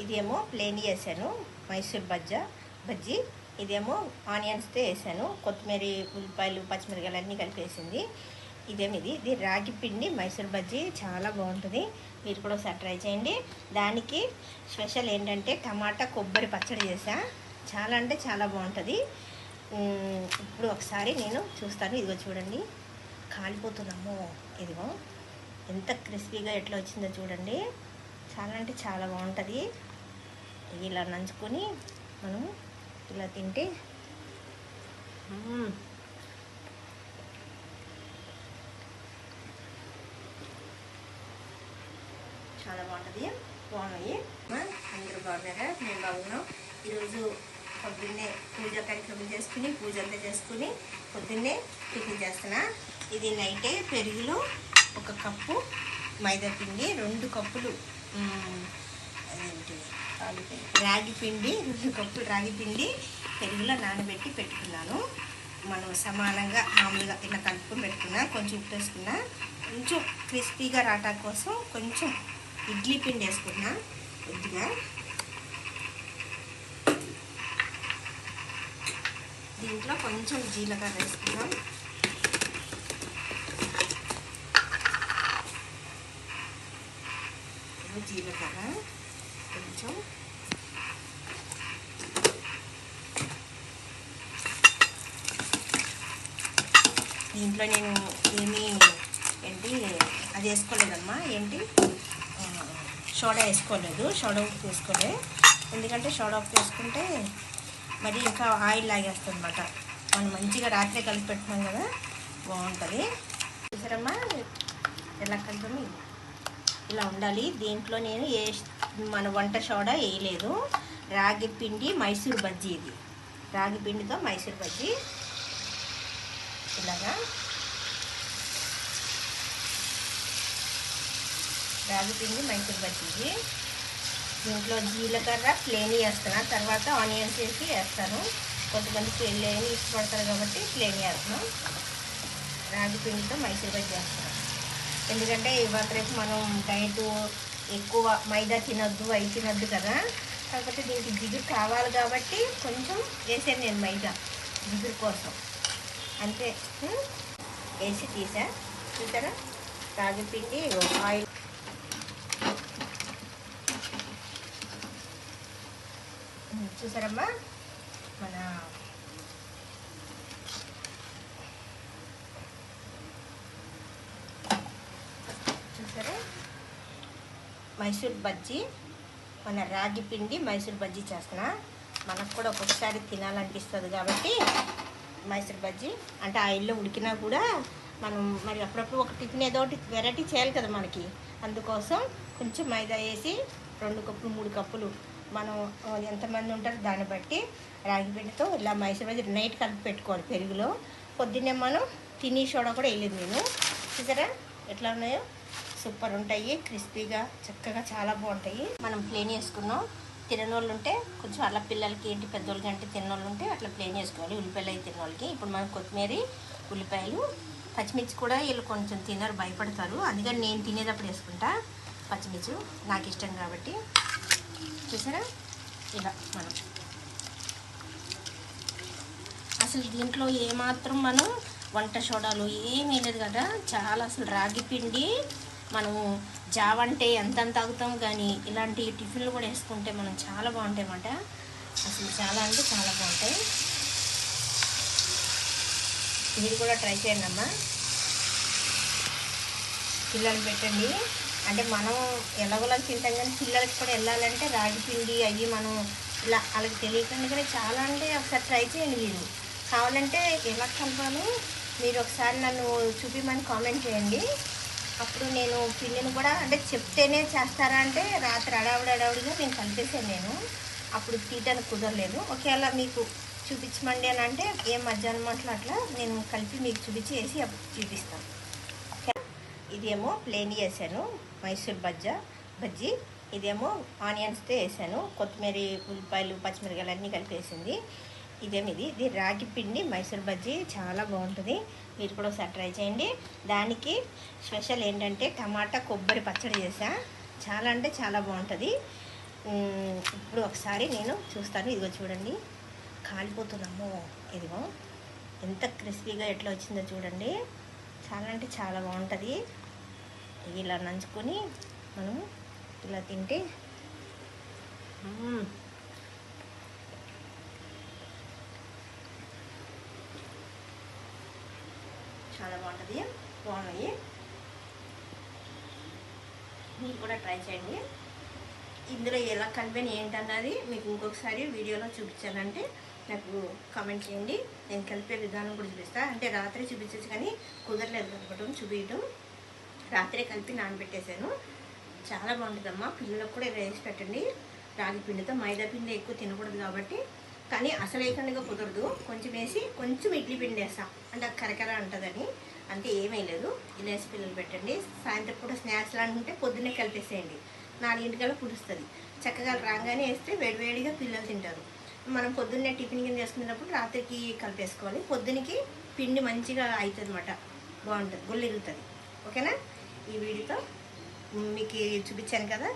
ఇదేమో ప్లేన్ చేశాను మైసూర్ బజ్జా బజ్జీ. ఇదేమో ఆనియన్స్తో వేసాను. కొత్తిమీర ఉల్లిపాయలు పచ్చిమిరకాయలు అన్నీ కలిపేసింది ఇదేమి ఇది? ఇది రాగి పిండి మైసూర్ బజ్జీ. చాలా బాగుంటుంది. మీరు కూడా ఒకసారి ట్రై చేయండి. దానికి స్పెషల్ ఏంటంటే టమాటా కొబ్బరి పచ్చడి చేసా చాలా అంటే చాలా బాగుంటుంది. ఇప్పుడు ఒకసారి నేను చూస్తాను. ఇదిగో చూడండి. కాలిపోతున్నాము ఇదిగో. ఎంత క్రిస్పీగా ఎట్లా వచ్చిందో చూడండి. చాలా అంటే చాలా బాగుంటుంది. ఇలా నంచుకొని మనం ఇలా తింటే. చాలా బాగుంటుంది. బాగున్నాయి. అందరూ బాగున్నారా? మేము బాగున్నాం. ఈరోజు పొద్దున్నే పూజ కార్యక్రమం చేసుకుని పూజ అంతా చేసుకుని పొద్దున్నే టిఫిన్ చేస్తున్నా. ఇది నైటే పెరుగులో ఒక కప్పు మైదా పిండి రెండు కప్పులు రాగి పిండి రెండు కప్పులు రాగి పిండి పెరుగులో నానబెట్టి పెట్టుకున్నాను. మనం సమానంగా మామూలుగా ఇలా కలుపుకొని పెట్టుకున్నా కొంచెం ఉప్పు వేసుకున్నా కొంచెం క్రిస్పీగా రాటా కోసం కొంచెం ఇడ్లీ పిండి వేసుకున్నా కొద్దిగా. దీంట్లో కొంచెం జీలకర్ర వేసుకున్నాం. జీలకర్ర కొంచెం దీంట్లో నేను ఏమీ ఏంటి అది వేసుకోలేదమ్మా. ఏంటి? సోడా వేసుకోలేదు. సోడా ఉప్పు వేసుకోలే. ఎందుకంటే సోడా ఉప్పు వేసుకుంటే మరి ఇంకా ఆయిల్ లాగేస్తుంది అనమాట మనం మంచిగా రాత్రే కలిపి పెట్టుకున్నాం కదా బాగుంటుంది. చూసారమ్మా? ఎలా కలిపి ఇలా ఉండాలి. దీంట్లో నేను ఏ మన వంట సోడా వేయలేదు. రాగి పిండి మైసూర్ బజ్జీ ఇది. రాగి పిండితో మైసూర్ బజ్జీ. ఇలాగా. రాగి పిండి మైసూర్ బజ్జీ ఇది. దీంట్లో జీలకర్ర ప్లేన్ వేస్తున్నా. తర్వాత ఆనియన్స్ వేసి వేస్తాను. కొంతమంది ప్లేన్ ఇష్టపడతారు కాబట్టి ప్లేన్ వేస్తున్నాం. రాగి పిండితో మైసూర్ బజ్జీ వేస్తాను ఎందుకంటే ఇవాళ రేపు మనం డైట్ ఎక్కువ మైదా తినొద్దు అవి తినొద్దు కదా. కాకపోతే దీనికి జిగురు కావాలి కాబట్టి కొంచెం వేసాను నేను మైదా జిగురు కోసం. అంతే. వేసి తీసా. చూసారా తాగిపిండి ఆయిల్. చూసారమ్మా? మన చూసారా మైసూర్ బజ్జీ మన రాగి పిండి మైసూర్ బజ్జీ చేస్తున్నా. మనకు కూడా ఒక్కొక్కసారి తినాలనిపిస్తుంది కాబట్టి మైసూర్ బజ్జీ. అంటే ఆయిల్లో ఉడికినా కూడా మనం మరి అప్పుడప్పుడు ఒక టిఫిన్ ఏదో ఒకటి వెరైటీ చేయాలి కదా మనకి. అందుకోసం కొంచెం మైదా వేసి రెండు కప్పులు మూడు కప్పులు మనం ఎంతమంది ఉంటారో దాన్ని బట్టి రాగి పిండితో ఇలా మైసూర్ బజ్జీ నైట్ కలిపి పెట్టుకోవాలి పెరుగులో. పొద్దున్నే మనం తిని సోడా కూడా వెళ్ళింది నేను. చూసారా? ఎట్లా ఉన్నాయో? సూపర్ ఉంటాయి క్రిస్పీగా చక్కగా చాలా బాగుంటాయి. మనం ప్లేన్ చేసుకున్నాం తిననోళ్ళు ఉంటే కొంచెం అలా పిల్లలకి ఏంటి పెద్దోళ్ళకి అంటే తినోళ్ళు ఉంటే అట్లా ప్లేన్ చేసుకోవాలి. ఉల్లిపాయలు అవి తినోళ్ళకి ఇప్పుడు మనం కొత్తిమీర ఉల్లిపాయలు పచ్చిమిర్చి కూడా వీళ్ళు కొంచెం తినరు భయపడతారు. అందుకని నేను తినేటప్పుడు వేసుకుంటా పచ్చిమిర్చి. నాకు ఇష్టం కాబట్టి. చూసారా? ఇలా మనం. అసలు దీంట్లో ఏమాత్రం మనం వంట సోడాలు ఏమీ లేదు కదా. చాలా అసలు రాగి పిండి మనము జావ అంటే ఎంత తాగుతాం కానీ ఇలాంటి టిఫిన్లు కూడా వేసుకుంటే మనం చాలా బాగుంటాయన్నమాట. అసలు చాలా అంటే చాలా బాగుంటాయి. మీరు కూడా ట్రై చేయండి అమ్మా. పిల్లలు పెట్టండి. అంటే మనం ఎలాగోలా తింటాం కానీ పిల్లలకి కూడా వెళ్ళాలంటే రాగి పిండి అవి మనం ఇలా వాళ్ళకి తెలియకుండానే చాలా అంటే ఒకసారి ట్రై చేయండి మీరు. కావాలంటే ఎలా కలపాలో మీరు ఒకసారి నన్ను చూపిమని కామెంట్ చేయండి. అప్పుడు నేను పిండిని కూడా అంటే చెప్తేనే చేస్తారా అంటే రాత్రి అడావిడి అడావిడిగా నేను కలిపేసాను నేను. అప్పుడు తీయటానికి కుదరలేదు. ఒకవేళ మీకు చూపించమండి అని అంటే ఏ మధ్యాహ్నం అట్లా అట్లా నేను కలిపి మీకు చూపించి వేసి అప్పుడు చూపిస్తాను. ఓకే ఇదేమో ప్లేన్ చేశాను మైసూర్ బజ్జా బజ్జీ. ఇదేమో ఆనియన్స్తో వేసాను. కొత్తిమీర ఉల్లిపాయలు పచ్చిమిరకాయలు అన్నీ కలిపి వేసింది. ఇదేమి ఇది ఇది రాగి పిండి మైసూర్ బజ్జీ. చాలా బాగుంటుంది. మీరు కూడా ఒకసారి ట్రై చేయండి. దానికి స్పెషల్ ఏంటంటే టమాటా కొబ్బరి పచ్చడి చేసా చాలా అంటే చాలా బాగుంటుంది. ఇప్పుడు ఒకసారి నేను చూస్తాను. ఇదిగో చూడండి. కాలిపోతున్నాము ఇదిగో. ఎంత క్రిస్పీగా ఎట్లా వచ్చిందో చూడండి. చాలా అంటే చాలా బాగుంటుంది. ఇలా నంచుకొని మనం ఇలా తింటే చాలా బాగుంటుంది. బాగున్నాయి. మీరు కూడా ట్రై చేయండి. ఇందులో ఎలా కలిపాను ఏంటన్నది మీకు ఇంకొకసారి వీడియోలో చూపించానంటే నాకు కామెంట్ చేయండి. నేను కలిపే విధానం కూడా చూపిస్తాను అంటే రాత్రి చూపించేసి కానీ కుదరలేదు కలపడం చూపించడం రాత్రే కలిపి నానబెట్టేశాను. చాలా బాగుంటుందమ్మా. పిల్లలకు కూడా ఇలా వేసి పెట్టండి. రాగి పిండితో మైదా పిండి ఎక్కువ తినకూడదు కాబట్టి కానీ అసలు వేయకుండా కుదరదు. కొంచెం వేసి కొంచెం ఇడ్లీ పిండి వేస్తాం. అంటే కరకర అంటుందని. అంతే ఏమీ లేదు. ఇలా వేసి పిల్లలు పెట్టండి. సాయంత్రం కూడా స్నాక్స్ లాంటి ఉంటే పొద్దున్నే కలిపేసేయండి. నాలుగింటికల్లా పులుస్తుంది చక్కగా రాగానే వేస్తే వేడివేడిగా పిల్లలు తింటారు. మనం పొద్దున్నే టిఫిన్ కింద వేసుకునేటప్పుడు రాత్రికి కలిపేసుకోవాలి. పొద్దునకి పిండి మంచిగా అవుతుంది అనమాట బాగుంటుంది గుళ్ళిరుగుతుంది ఓకేనా? ఈ వీడియోతో మీకు చూపించాను కదా.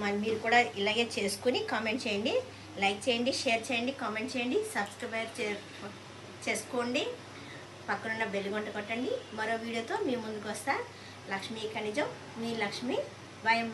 మరి మీరు కూడా ఇలాగే చేసుకుని కామెంట్ చేయండి. లైక్ చేయండి షేర్ చేయండి కామెంట్ చేయండి సబ్స్క్రైబ్ చే చేసుకోండి. పక్కనున్న బెల్లిగొంట కొట్టండి. మరో వీడియోతో మీ ముందుకు వస్తా. లక్ష్మీ ఖనిజం మీ లక్ష్మి బాయ్